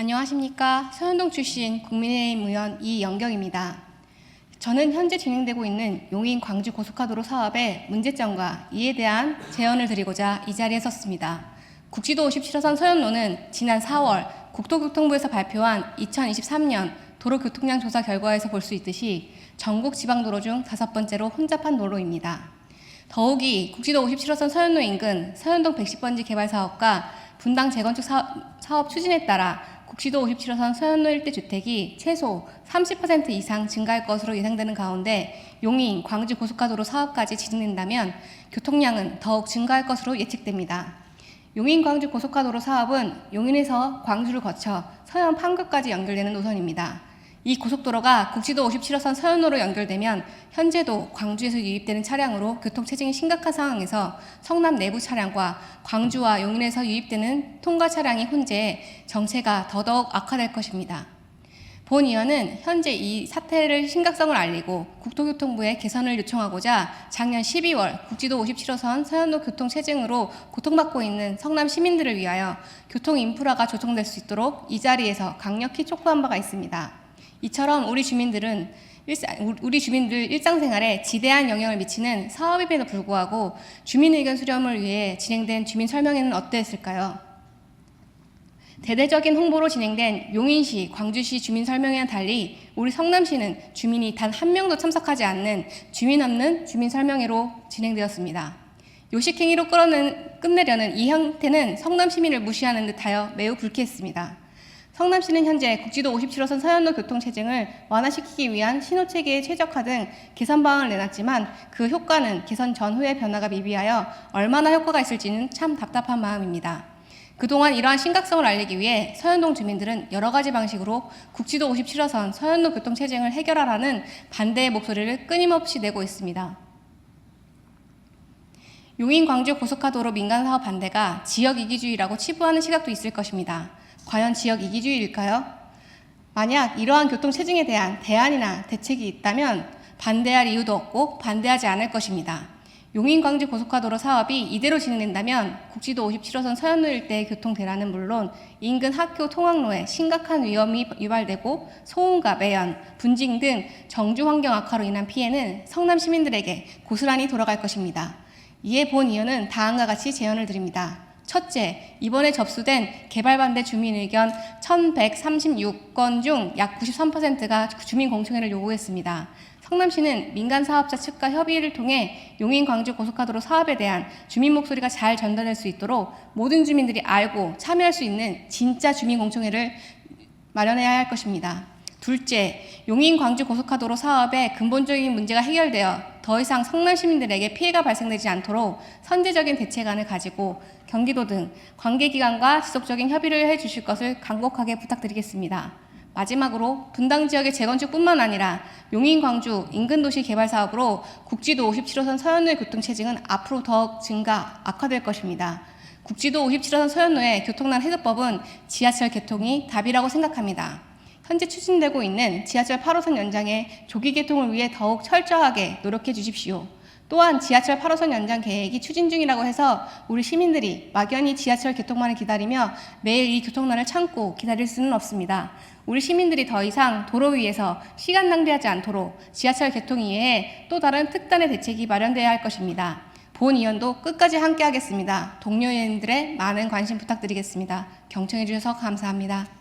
안녕하십니까. 서현동 출신 국민의힘 의원 이영경입니다. 저는 현재 진행되고 있는 용인 광주 고속화도로 사업의 문제점과 이에 대한 제언을 드리고자 이 자리에 섰습니다. 국지도 57호선 서현로는 지난 4월 국토교통부에서 발표한 2023년 도로교통량 조사 결과에서 볼 수 있듯이 전국 지방도로 중 다섯 번째로 혼잡한 도로입니다. 더욱이 국지도 57호선 서현로 인근 서현동 110번지 개발 사업과 분당 재건축 사업, 추진에 따라 국시도 57호선 서현로 일대 주택이 최소 30% 이상 증가할 것으로 예상되는 가운데 용인, 광주 고속화도로 사업까지 진행된다면 교통량은 더욱 증가할 것으로 예측됩니다. 용인 광주 고속화도로 사업은 용인에서 광주를 거쳐 서현 판교까지 연결되는 노선입니다. 이 고속도로가 국지도 57호선 서현로로 연결되면 현재도 광주에서 유입되는 차량으로 교통 체증이 심각한 상황에서 성남 내부 차량과 광주와 용인에서 유입되는 통과 차량이 혼재해 정체가 더더욱 악화될 것입니다. 본 의원은 현재 이 사태를 심각성을 알리고 국토교통부에 개선을 요청하고자 작년 12월 국지도 57호선 서현로 교통 체증으로 고통받고 있는 성남 시민들을 위하여 교통 인프라가 조성될 수 있도록 이 자리에서 강력히 촉구한 바가 있습니다. 이처럼 우리 주민들은 일상, 우리 주민들 일상생활에 지대한 영향을 미치는 사업임에도 불구하고 주민 의견 수렴을 위해 진행된 주민 설명회는 어땠을까요? 대대적인 홍보로 진행된 용인시, 광주시 주민 설명회와 달리 우리 성남시는 주민이 단 한 명도 참석하지 않는 주민 없는 주민 설명회로 진행되었습니다. 요식행위로 끌어낸, 끝내려는 이 형태는 성남 시민을 무시하는 듯하여 매우 불쾌했습니다. 성남시는 현재 국지도 57호선 서현로 교통체증을 완화시키기 위한 신호체계의 최적화 등 개선 방안을 내놨지만 그 효과는 개선 전후의 변화가 미비하여 얼마나 효과가 있을지는 참 답답한 마음입니다. 그동안 이러한 심각성을 알리기 위해 서현동 주민들은 여러 가지 방식으로 국지도 57호선 서현로 교통체증을 해결하라는 반대의 목소리를 끊임없이 내고 있습니다. 용인 광주 고속화도로 민간 사업 반대가 지역 이기주의라고 치부하는 시각도 있을 것입니다. 과연 지역 이기주의일까요? 만약 이러한 교통 체증에 대한 대안이나 대책이 있다면 반대할 이유도 없고 반대하지 않을 것입니다. 용인 광주 고속화도로 사업이 이대로 진행된다면 국지도 57호선 서현로 일대의 교통 대란은 물론 인근 학교 통학로에 심각한 위험이 유발되고 소음과 매연, 분진 등 정주 환경 악화로 인한 피해는 성남 시민들에게 고스란히 돌아갈 것입니다. 이에 본 의원은 다음과 같이 제언을 드립니다. 첫째, 이번에 접수된 개발 반대 주민 의견 1136건 중 약 93%가 주민 공청회를 요구했습니다. 성남시는 민간 사업자 측과 협의를 통해 용인 광주 고속화도로 사업에 대한 주민 목소리가 잘 전달될 수 있도록 모든 주민들이 알고 참여할 수 있는 진짜 주민 공청회를 마련해야 할 것입니다. 둘째, 용인 광주 고속화도로 사업의 근본적인 문제가 해결되어 더 이상 성남 시민들에게 피해가 발생되지 않도록 선제적인 대책안을 가지고 경기도 등 관계기관과 지속적인 협의를 해 주실 것을 간곡하게 부탁드리겠습니다. 마지막으로 분당 지역의 재건축뿐만 아니라 용인 광주 인근 도시 개발 사업으로 국지도 57호선 서현로의 교통 체증은 앞으로 더욱 증가 악화될 것입니다. 국지도 57호선 서현로의 교통난 해소법은 지하철 개통이 답이라고 생각합니다. 현재 추진되고 있는 지하철 8호선 연장의 조기 개통을 위해 더욱 철저하게 노력해 주십시오. 또한 지하철 8호선 연장 계획이 추진 중이라고 해서 우리 시민들이 막연히 지하철 개통만을 기다리며 매일 이 교통난을 참고 기다릴 수는 없습니다. 우리 시민들이 더 이상 도로 위에서 시간 낭비하지 않도록 지하철 개통 이외에 또 다른 특단의 대책이 마련되어야 할 것입니다. 본 의원도 끝까지 함께 하겠습니다. 동료 의원들의 많은 관심 부탁드리겠습니다. 경청해 주셔서 감사합니다.